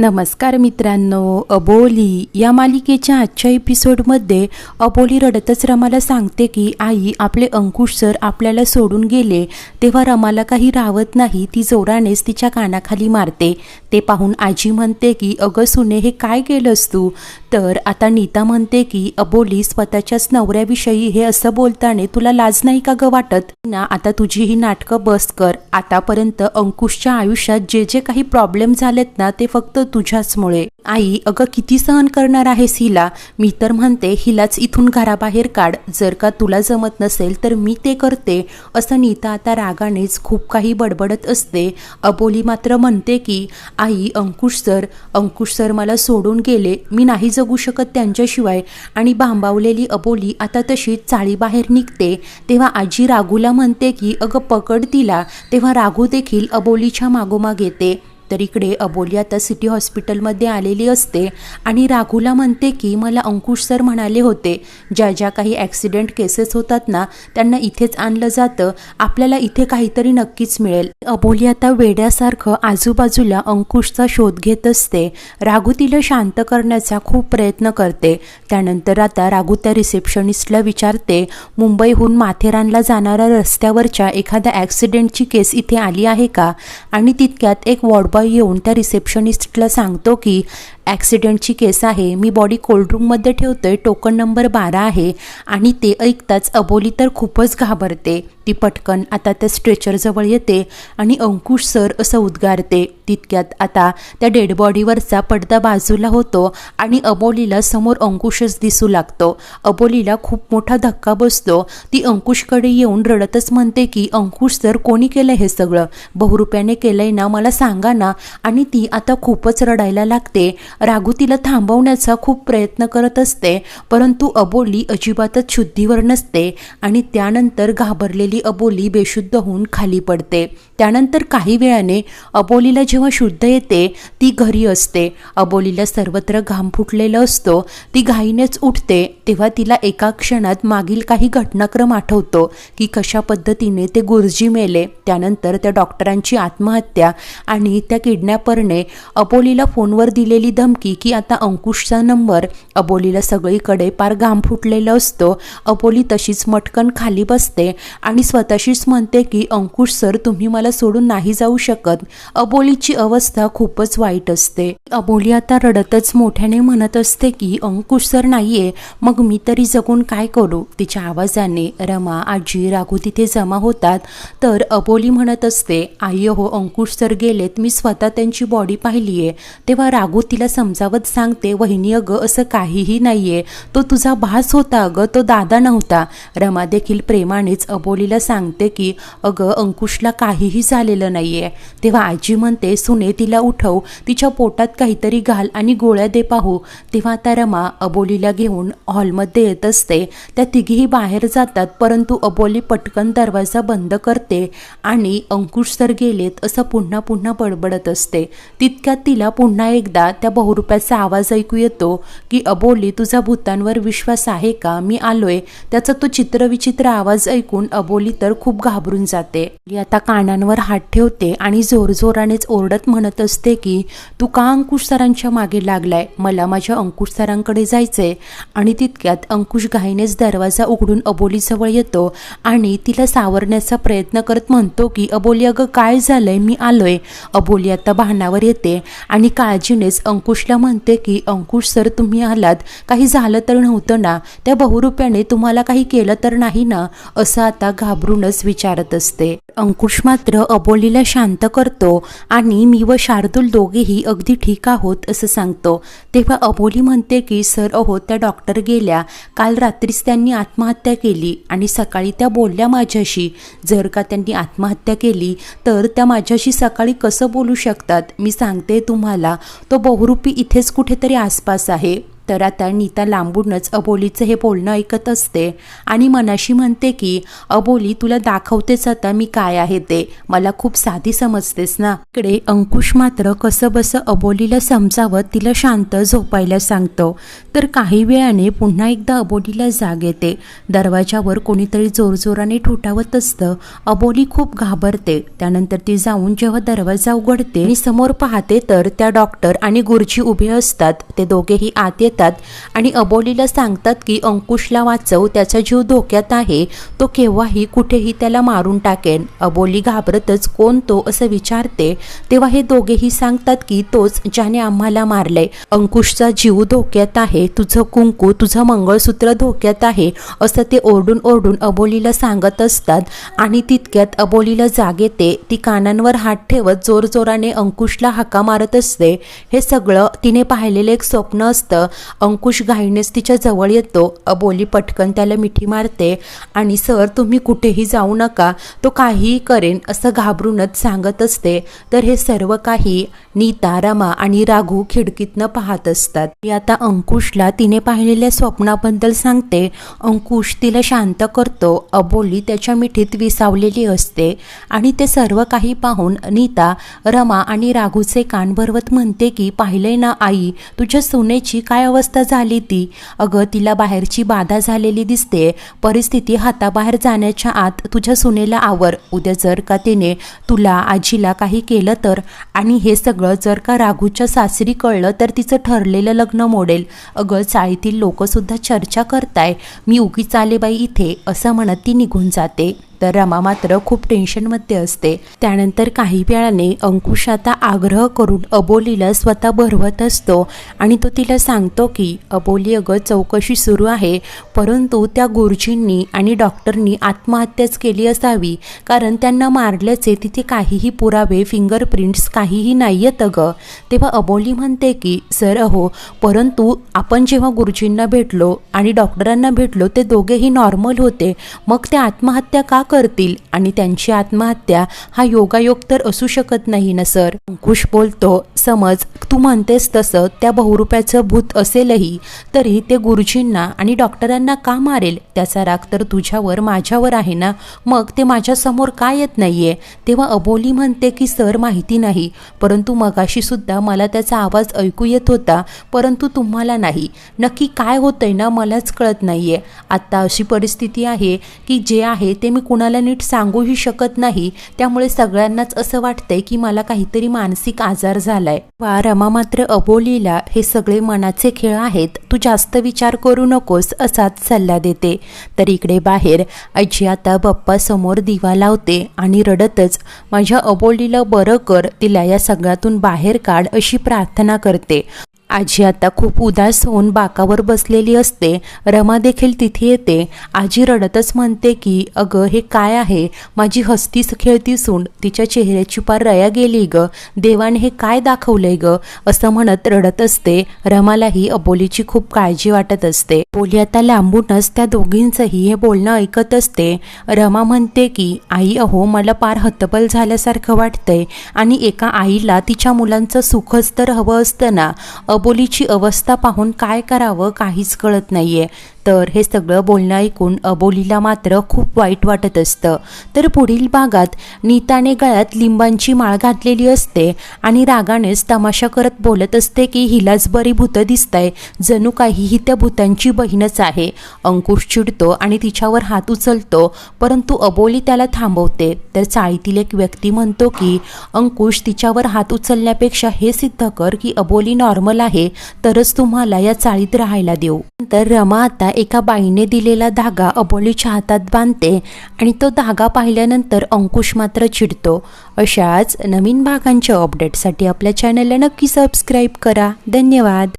नमस्कार मित्रांनो अबोली या मालिकेच्या आजच्या एपिसोडमध्ये अबोली रडतच रमाला सांगते की आई आपले अंकुश सर आपल्याला सोडून गेले. तेव्हा रमाला काही रावत नाही ती जोरानेच तिच्या कानाखाली मारते. ते पाहून आजी म्हणते की अगं सुने हे काय केलंस तू? तर आता नीता म्हणते की अबोली स्वतःच्याच नवऱ्याविषयी हे असं बोलताना तुला लाज नाही का ग वाटत? ना आता तुझी ही नाटकं बस कर. आतापर्यंत अंकुशच्या आयुष्यात जे जे काही प्रॉब्लेम झालेत ना ते फक्त तुझ्याचमुळे. आई अगं किती सहन करणार आहेस हिला? मी तर म्हणते हिलाच इथून घराबाहेर काढ. जर का तुला जमत नसेल तर मी ते करते. असं नीता आता रागानेच खूप काही बडबडत असते. अबोली मात्र म्हणते की आई अंकुश सर अंकुश सर मला सोडून गेले. मी नाही जगू शकत त्यांच्याशिवाय. आणि भांबावलेली अबोली आता तशी चाळीबाहेर निघते. तेव्हा आजी रागूला म्हणते की अगं पकड तिला. तेव्हा राघू देखील अबोलीच्या मागोमाग येते. तर इकडे अबोली आता सिटी हॉस्पिटलमध्ये आलेली असते आणि राघूला म्हणते की मला अंकुश सर म्हणाले होते ज्या ज्या काही ॲक्सिडेंट केसेस होतात ना त्यांना इथेच आणलं जातं. आपल्याला इथे काहीतरी नक्कीच मिळेल. अबोली आता वेड्यासारखं आजूबाजूला अंकुशचा शोध घेत असते. राघू तिला शांत करण्याचा खूप प्रयत्न करते. त्यानंतर आता राघू त्या रिसेप्शनिस्टला विचारते मुंबईहून माथेरानला जाणाऱ्या रस्त्यावरच्या एखाद्या ॲक्सिडेंटची केस इथे आली आहे का? आणि तितक्यात एक वॉर्डबॉय येऊन त्या रिसेप्शनिस्टला सांगतो की ॲक्सिडेंटची केस आहे. मी बॉडी कोल्डरूममध्ये ठेवतोय. टोकन नंबर बारा आहे. आणि ते ऐकताच अबोली तर खूपच घाबरते. ती पटकन आता त्या स्ट्रेचरजवळ येते आणि अंकुश सर असं उद्गारते. तितक्यात आता त्या डेड बॉडीवरचा पडदा बाजूला होतो आणि अबोलीला समोर अंकुशच दिसू लागतो. अबोलीला खूप मोठा धक्का बसतो. ती अंकुशकडे येऊन रडतच म्हणते की अंकुश सर कोणी केलं हे सगळं? बहुरुप्याने केलंय ना? मला सांगा ना. आणि ती आता खूपच रडायला लागते. राघू तिला थांबवण्याचा खूप प्रयत्न करत असते परंतु अबोली अजिबातच शुद्धीवर नसते आणि त्यानंतर घाबरलेली अबोली बेशुद्ध होऊन खाली पडते. त्यानंतर काही वेळाने अबोलीला जेव्हा शुद्ध येते ती घरी असते. अबोलीला सर्वत्र घाम फुटलेला असतो. ती घाईनेच उठते. तेव्हा तिला एका क्षणात मागील काही घटनाक्रम आठवतो की कशा पद्धतीने ते गुरुजी मेले. त्यानंतर त्या डॉक्टरांची आत्महत्या आणि त्या किडनॅपरने अबोलीला फोनवर दिलेली धमकी की आता अंकुशचा नंबर अबोलीला सगळीकडे पार घाम फुटलेला असतो. अबोली तशीच मटकन खाली बसते आणि स्वतःशीच म्हणते की अंकुश सर तुम्ही मला सोडून नाही जाऊ शकत. अबोलीची अवस्था खूपच वाईट असते. अबोली आता रडतच मोठ्याने म्हणत असते की अंकुश सर नाहीये. मग मी तरी जगून काय करू? तिच्या आवाजाने रमा आजी राघू तिथे जमा होतात. तर अबोली म्हणत असते आई हो अंकुश सर गेलेत. मी स्वतः त्यांची बॉडी पाहिलीये. तेव्हा राघू तिला समजावत सांगते वहिनी अगं असं काहीही नाहीये. तो तुझा भास होता अगं. तो दादा नव्हता. रमा देखील प्रेमानेच अबोलीला सांगते की अगं अंकुशला काहीही झालेलं नाहीये. तेव्हा आजी म्हणते सुने तिला उठव. तिच्या पोटात काहीतरी घाल आणि गोळ्या दे पाहू. तेव्हा आता रमा अबोलीला घेऊन हॉलमध्ये येत असते. त्या तिघीही बाहेर जातात परंतु अबोली पटकन दरवाजा बंद करते आणि अंकुश तर गेलेत असं पुन्हा पुन्हा बडबडत असते. तितक्यात तिला पुन्हा एकदा त्या बहुरुप्याचा आवाज ऐकू येतो की अबोली तुझा भूतांवर विश्वास आहे का? मी आलोय. त्याचा तो चित्रविचित्र आवाज ऐकून अबोली तर खूप घाबरून जाते. आता कानांवर हात ठेवते आणि जोरजोरानेच ओरडत म्हणत असते की तू का अंकुश सरांच्या मागे लागलाय? मला माझ्या अंकुश सरांकडे जायचंय. आणि तितक्यात अंकुश घाईनेच दरवाजा उघडून अबोलीजवळ येतो आणि तिला सावरण्याचा प्रयत्न करत म्हणतो की अबोली अगं काय झालंय? मी आलोय. अबोली आता भानावर येते आणि काळजीनेच अंकुशला म्हणते की अंकुश सर तुम्ही आलात. काही झालं तर नव्हतं ना? त्या बहुरुप्याने तुम्हाला काही केलं तर नाही ना? असं आता घाबरूनच विचारत असते. अंकुश मात्र अबोलीला शांत करतो आणि मी व शार्दूल दोघेही अगदी ठीक आहोत असं सांगतो. तेव्हा अबोली म्हणते की सर अहो त्या डॉक्टर गेल्या. काल रात्रीच त्यांनी आत्महत्या केली आणि सकाळी त्या बोलल्या माझ्याशी. जर का त्यांनी आत्महत्या केली तर त्या माझ्याशी सकाळी कसं बोलू शकतात? मी सांगते तुम्हाला. तो बहुरूपी इथेच कुठेतरी आसपास आहे. तर आता नीता लांबूनच अबोलीचं हे बोलणं ऐकत असते. आणि मनाशी म्हणते की अबोली तुला दाखवतेच आता मी काय आहे ते. मला खूप साधी समजतेस ना. इकडे अंकुश मात्र कसं बसं अबोलीला समजावत तिला शांत झोपायला सांगतो. तर काही वेळाने पुन्हा एकदा अबोलीला जाग येते. दरवाजावर कोणीतरी जोरजोराने ठुठावत असतं. अबोली खूप घाबरते. त्यानंतर ती जाऊन जेव्हा दरवाजा उघडते आणि समोर पाहते तर त्या डॉक्टर आणि गुरुजी उभे असतात. ते दोघेही आत येतात आणि अबोलीला सांगतात की अंकुशला वाचव त्याचा जीव धोक्यात आहे तो केव्हाही कुठेही त्याला मारून टाकेन. अबोली घाबरतच कोण तो असं विचारते? तेव्हा हे दोघेही सांगतात की तोच ज्याने आम्हाला मारलंय. अंकुशचा जीव धोक्यात आहे तुझं कुंकू तुझं मंगळसूत्र धोक्यात आहे असं ते ओरडून ओरडून अबोलीला सांगत असतात आणि तितक्यात अबोलीला जाग येते. ती कानांवर हात ठेवत जोरजोराने अंकुशला हाका मारत असते. हे सगळं तिने पाहिलेलं एक स्वप्न असतं. अंकुश घाईनेच तिच्या जवळ येतो. अबोली पटकन त्याला मिठी मारते आणि सर तुम्ही कुठेही जाऊ नका. तो काहीही करेन असं घाबरूनच सांगत असते. तर हे सर्व काही नीता रमा आणि राघू खिडकीतनं पाहत असतात. ती आता अंकुशला तिने पाहिलेल्या स्वप्नाबद्दल सांगते. अंकुश तिला शांत करतो. अबोली त्याच्या मिठीत विसावलेली असते आणि ते सर्व काही पाहून नीता रमा आणि राघूचे कान भरवत म्हणते की पाहिलंय ना आई तुझ्या सुनेची काय अवस्था झाली ती. अगं तिला बाहेरची बाधा झालेली दिसते. परिस्थिती हाताबाहेर जाण्याच्या आत तुझ्या सुनेला आवर. उद्या जर का तिने तुला आजीला काही केलं तर आणि हे सगळं जर का राघूच्या सासरी कळलं तर तिचं ठरलेलं लग्न मोडेल. अगं चाळीतील लोकसुद्धा चर्चा करताय. मी उगीच आले बाई इथे असं म्हणत ती निघून जाते. तर रमा मात्र खूप टेन्शनमध्ये असते. त्यानंतर काही वेळाने अंकुश आता आग्रह करून अबोलीला स्वतः भरवत असतो आणि तो तिला सांगतो की अबोली अगं चौकशी सुरू आहे परंतु त्या गुरुजींनी आणि डॉक्टरनी आत्महत्याच केली असावी कारण त्यांना मारल्याचे तिथे काहीही पुरावे फिंगरप्रिंट्स काहीही नाही आहेत अगं. तेव्हा अबोली म्हणते की सर अहो परंतु आपण जेव्हा गुरुजींना भेटलो आणि डॉक्टरांना भेटलो ते दोघेही नॉर्मल होते. मग ते आत्महत्या का करतील आणि त्यांची आत्महत्या हा योगायोग तर असू शकत नाही ना सर? अंकुश बोलतो समज तू म्हणतेस तसं त्या बहुरुप्याचं भूत असेलही तरी ते गुरुजींना आणि डॉक्टरांना का मारेल? त्याचा राग तर तुझ्यावर माझ्यावर आहे ना? मग ते माझ्यासमोर का येत नाहीये? तेव्हा अबोली म्हणते की सर माहिती नाही. परंतु मगाशीसुद्धा मला त्याचा आवाज ऐकू येत होता परंतु तुम्हाला नाही. नक्की काय होतंय ना मलाच कळत नाही आहे आत्ता अशी परिस्थिती आहे की जे आहे ते मी कुणाला नीट सांगूही शकत नाही. त्यामुळे सगळ्यांनाच असं वाटतंय की मला काहीतरी मानसिक आजार झाला झालाय. वा रमा मात्र अबोलीला हे सगळे मनाचे खेळ आहेत. तू जास्त विचार करू नकोस असाच सल्ला देते. तर इकडे बाहेर आजी आता बाप्पा समोर दिवा लावते आणि रडतच माझ्या अबोलीला बरं कर तिला या सगळ्यातून बाहेर काढ अशी प्रार्थना करते. आजी आता खूप उदास होऊन बाकावर बसलेली असते. रमा देखील तिथे येते. आजी रडतच म्हणते की अगं हे काय आहे? माझी हस्तीच खेळती सून तिच्या चेहऱ्याची पार रया गेली ग. देवाने हे काय दाखवलंय ग? असं म्हणत रडत असते. रमालाही अबोलीची खूप काळजी वाटत असते. बोली आता लांबूनच त्या दोघींचंही हे बोलणं ऐकत असते. रमा म्हणते की आई अहो मला पार हतबल झाल्यासारखं वाटतंय आणि एका आईला तिच्या मुलांचं सुखच तर हवं असतं ना. अबोलीची अवस्था पाहून काय करावं काहीच कळत नाही आहे तर हे सगळं बोलणं ऐकून अबोलीला मात्र खूप वाईट वाटत असतं. तर पुढील भागात नीताने गळ्यात लिंबांची माळ घातलेली असते आणि रागानेच तमाशा करत बोलत असते की हिलाच बरी भूतं दिसतंय जणू काही ही त्या भूतांची बहीणच आहे. अंकुश चिडतो आणि तिच्यावर हात उचलतो परंतु अबोली त्याला थांबवते. तर चाळीतील एक व्यक्ती म्हणतो की अंकुश तिच्यावर हात उचलण्यापेक्षा हे सिद्ध कर की अबोली नॉर्मल आहे तरच तुम्हाला या चाळीत राहायला देऊ. तर रमा आता एका बाईने दिलेला धागा अबोलीच्या हातात बांधते आणि तो धागा पाहिल्यानंतर अंकुश मात्र चिडतो. अशाच नवीन भागांच्या अपडेटसाठी आपल्या चॅनलला नक्की सबस्क्राईब करा. धन्यवाद.